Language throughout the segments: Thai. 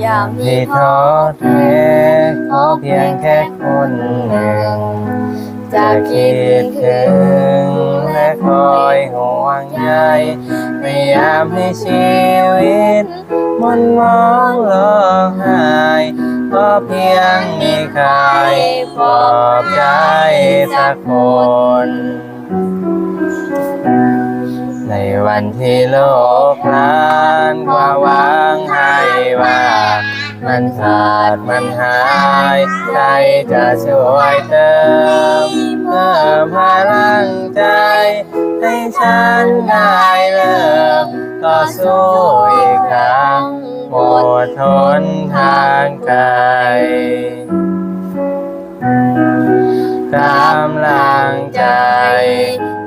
อย่ามีท้อแท้ขอเพียงแค่คนหนึ่ง จะคิดถึงและคอยห่วงใยพยายามให้ชีวิตมันมองร้องไห้ก็เพียงมีใครปลอบใจสักคน ในวันที่โลกพลานความหวังให้ว่า มันขาดมันหายใครจะช่วยเติมเพิ่มพลังใจ ให้ฉันได้เริ่มต่อสู้อีกครั้งหมดทนทางไกล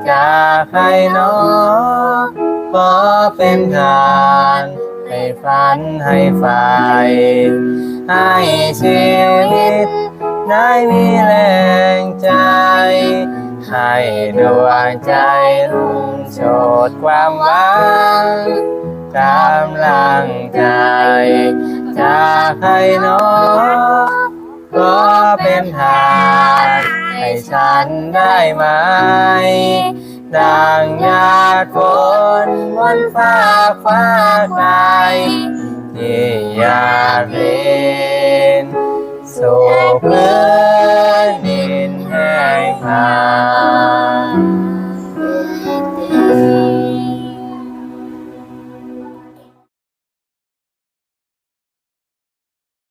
จากใครหนอขอเป็นทานให้ฝันให้ไฟให้ชีวิตได้มีแรงใจ ให้ดวงใจรุ่งโชดความหวังกำลังใจจากใครหนอก็เป็นทาง ให้ฉันได้ไหม ดังหยาดฝนบนฟ้าฟ้าไกลที่อยากเรียนสู่พื้น